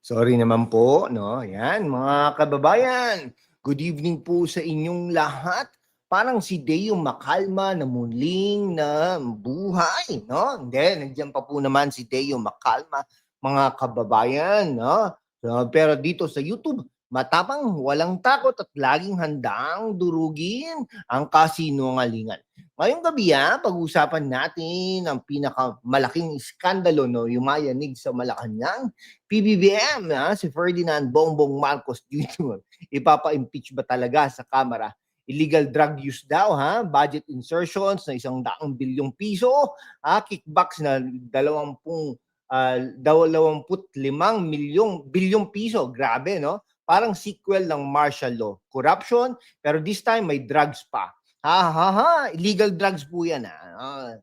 Sorry naman po, no? Yan, mga kababayan. Good evening po sa inyong lahat. Parang si Deo Makalma na muling na buhay, no? Hindi, nandiyan pa po naman si Deo Makalma, mga kababayan, no? So, pero dito sa YouTube, matapang, walang takot at laging handang durugin ang kasinungalingan. Ngayong gabi, ha, pag-usapan natin ang pinakamalaking iskandalo no, yumayanig sa Malacanang. PBBM, ha, si Ferdinand Bongbong Marcos Jr. Ipapa-impeach ba talaga sa Kamara? Illegal drug use daw, ha? Budget insertions na isang daang bilyong piso, ha? Kickbacks na dalawampung uh, dalawamput limang milyong bilyong piso. Grabe, no? Parang sequel ng martial law. Corruption, pero this time may drugs pa. Ha ha ha, illegal drugs po yan ha. Ah,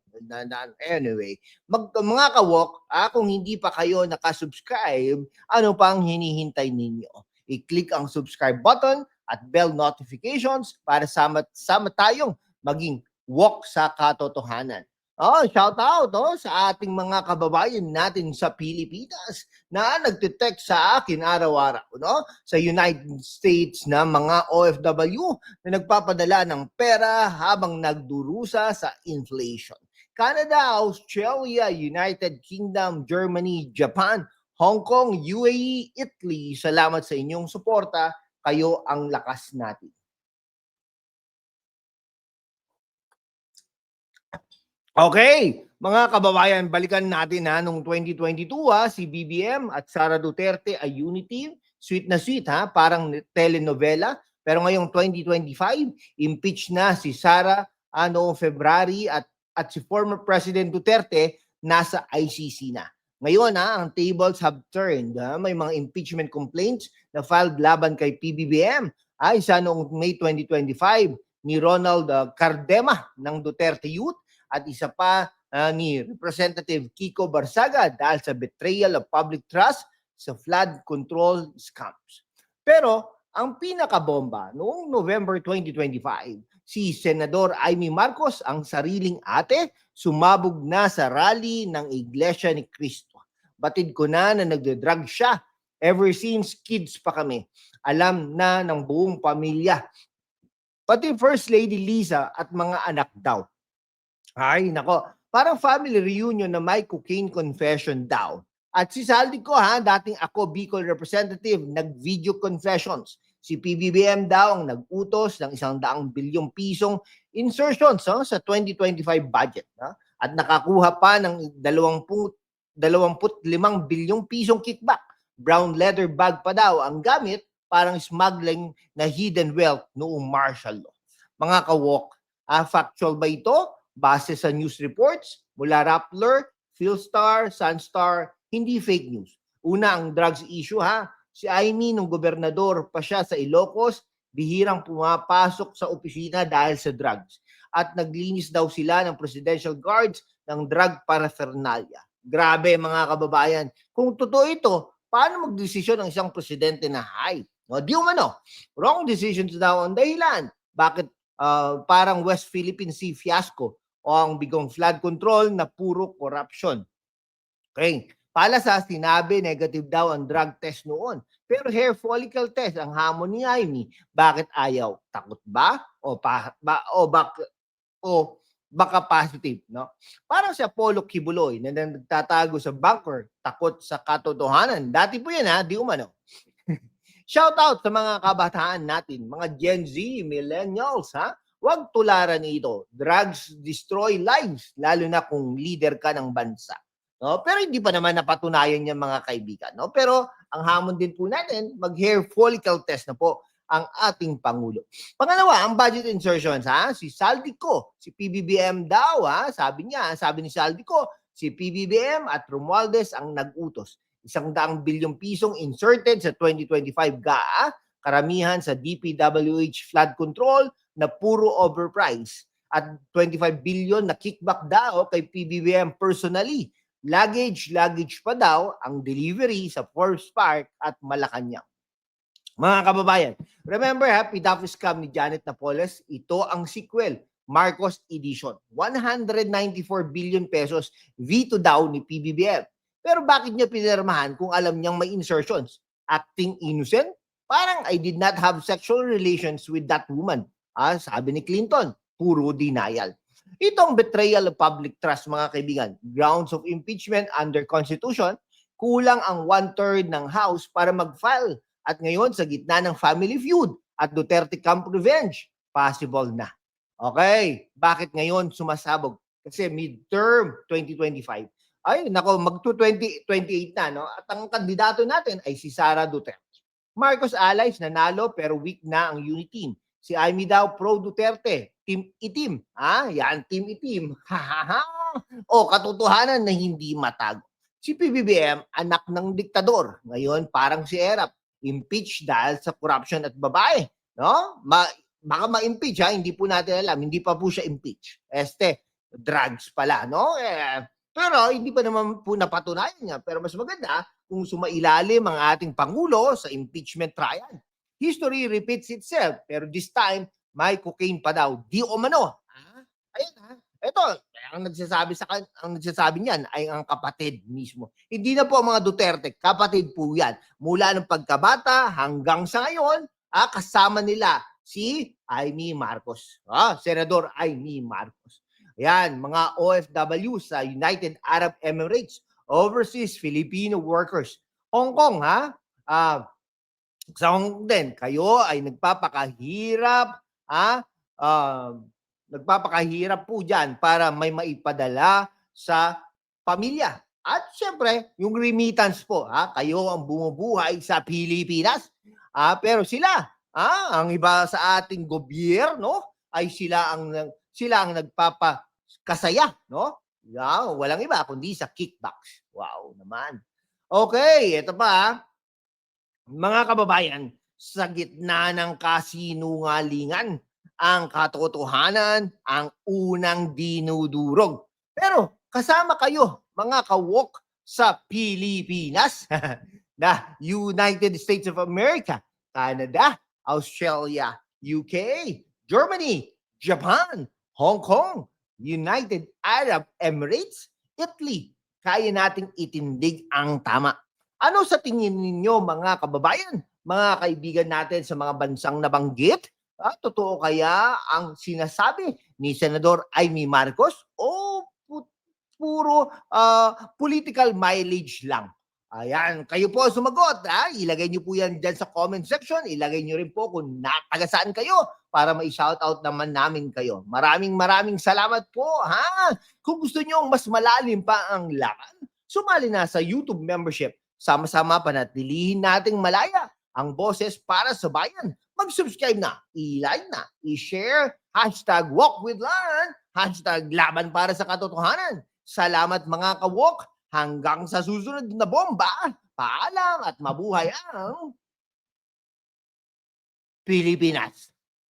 anyway, mag, mga kawok, ah, kung hindi pa kayo nakasubscribe, ano pang hinihintay ninyo? I-click ang subscribe button at bell notifications para sama, sama tayong maging walk sa katotohanan. Oh, shout out oh, sa ating mga kababayan natin sa Pilipinas na nagte-text sa akin araw-araw no? sa United States na mga OFW na nagpapadala ng pera habang nagdurusa sa inflation. Canada, Australia, United Kingdom, Germany, Japan, Hong Kong, UAE, Italy. Salamat sa inyong suporta. Kayo ang lakas natin. Okay, mga kababayan, balikan natin ha, nung 2022 ha, si BBM at Sara Duterte ay unity, sweet na sweet ha, parang telenovela. Pero ngayong 2025, impeach na si Sara ano February at at si former President Duterte nasa ICC na. Ngayon ha, ang tables have turned. Ha? May mga impeachment complaints na filed laban kay PBBM. Ha? Isa noong May 2025 ni Ronald uh, Cardema ng Duterte Youth at isa pa uh, ni Representative Kiko Barsaga dahil sa betrayal of public trust sa flood control scams. Pero ang pinakabomba noong November 2025, si Senador Amy Marcos ang sariling ate sumabog na sa rally ng Iglesia ni Cristo. Batid ko na na nagde-drug siya ever since kids pa kami. Alam na ng buong pamilya. Pati First Lady Lisa at mga anak daw. Ay, nako. Parang family reunion na may cocaine confession daw. At si Saldi ko ha, dating ako Bicol representative, nag-video confessions. Si PBBM daw ang nag-utos ng isang daang bilyong pisong insertions no, sa 2025 budget. No? At nakakuha pa ng 20, 25 bilyong pisong kickback. Brown leather bag pa daw ang gamit parang smuggling na hidden wealth noong martial law. Mga kawok, ah, factual ba ito? Base sa news reports mula Rappler, Philstar, Sunstar, hindi fake news. Una ang drugs issue ha. Si Amy nung gobernador pa siya sa Ilocos, bihirang pumapasok sa opisina dahil sa drugs. At naglinis daw sila ng presidential guards ng drug paraphernalia. Grabe mga kababayan. Kung totoo ito, paano magdesisyon ang isang presidente na high? No, di umano. Wrong decisions daw ang dahilan. Bakit uh, parang West Philippine Sea fiasco o ang bigong flood control na puro corruption? Okay. Pala sa sinabi, negative daw ang drug test noon. Pero hair follicle test, ang hamon ni Amy, bakit ayaw? Takot ba? O, pa, ba, o, bak, o baka positive, no? Parang si Apollo Kibuloy na nagtatago sa bunker, takot sa katotohanan. Dati po yan ha, di umano. Shout out sa mga kabataan natin, mga Gen Z, millennials ha. Huwag tularan ito. Drugs destroy lives, lalo na kung leader ka ng bansa. No? Pero hindi pa naman napatunayan niya mga kaibigan. No? Pero ang hamon din po natin, mag-hair follicle test na po ang ating Pangulo. Pangalawa, ang budget insertions, ha? Si Saldico, si PBBM daw, ha? Sabi niya, sabi ni Saldico, si PBBM at Romualdez ang nag-utos. Isang daang bilyong pisong inserted sa 2025 GAA, karamihan sa DPWH flood control na puro overprice at 25 billion na kickback daw kay PBBM personally luggage, luggage pa daw ang delivery sa Forbes Park at Malacanang. Mga kababayan, remember ha, PDAF scam ni Janet Napoles, ito ang sequel, Marcos Edition. 194 billion pesos veto daw ni PBBM. Pero bakit niya pinirmahan kung alam niyang may insertions? Acting innocent? Parang I did not have sexual relations with that woman. Ah, sabi ni Clinton, puro denial. Itong betrayal of public trust, mga kaibigan, grounds of impeachment under Constitution, kulang ang one-third ng House para mag-file. At ngayon, sa gitna ng family feud at Duterte Camp Revenge, possible na. Okay, bakit ngayon sumasabog? Kasi midterm 2025. Ay, nako, mag-2028 na, no? At ang kandidato natin ay si Sara Duterte. Marcos allies nanalo pero weak na ang unity team. Si Amy daw pro Duterte, team itim. Ah, yan team itim. Ha ha ha. O katotohanan na hindi matago. Si PBBM anak ng diktador. Ngayon parang si Erap impeach dahil sa corruption at babae, no? Ma baka ma-impeach ha, hindi po natin alam, hindi pa po siya impeach. Este, drugs pala, no? Eh, pero hindi pa naman po napatunayan niya. Pero mas maganda kung sumailalim ang ating Pangulo sa impeachment trial. History repeats itself, pero this time, may cocaine pa daw. Di o mano. Ah, Ayan ha. Ito, ang nagsasabi sa ang nagsasabi niyan ay ang kapatid mismo. Hindi na po mga Duterte, kapatid po yan. Mula ng pagkabata hanggang sa ngayon, ah, kasama nila si Amy Marcos. Ah, Senador Amy Marcos. Ayan, mga OFW sa United Arab Emirates, overseas Filipino workers. Hong Kong, ha? Ah, sa Kong din, kayo ay nagpapakahirap? Ah, nagpapakahirap po dyan para may maipadala sa pamilya. At syempre, yung remittance po, ha? Kayo ang bumubuhay sa Pilipinas. Ah, pero sila, ah, ang iba sa ating gobyerno ay sila ang sila ang nagpapakasaya, no? Wow, walang iba kundi sa kickbacks. Wow naman. Okay, ito pa. Mga kababayan, sa gitna ng kasinungalingan, ang katotohanan ang unang dinudurog. Pero kasama kayo, mga kawok sa Pilipinas, na United States of America, Canada, Australia, UK, Germany, Japan, Hong Kong, United Arab Emirates, Italy. Kaya nating itindig ang tama. Ano sa tingin ninyo mga kababayan, mga kaibigan natin sa mga bansang nabanggit? Ah, totoo kaya ang sinasabi ni Senador Amy Marcos o pu- puro ah, political mileage lang? Ayan, kayo po sumagot. Ha? Ilagay niyo po yan dyan sa comment section. Ilagay niyo rin po kung nataga saan kayo para mai-shoutout naman namin kayo. Maraming maraming salamat po. Ha? Kung gusto niyo mas malalim pa ang lakan, sumali na sa YouTube membership. Sama-sama panatilihin nating malaya ang boses para sa bayan. Mag-subscribe na, i-like na, i-share, hashtag walk with Lan, hashtag laban para sa katotohanan. Salamat mga kawok. Hanggang sa susunod na bomba, paalam at mabuhay ang Pilipinas.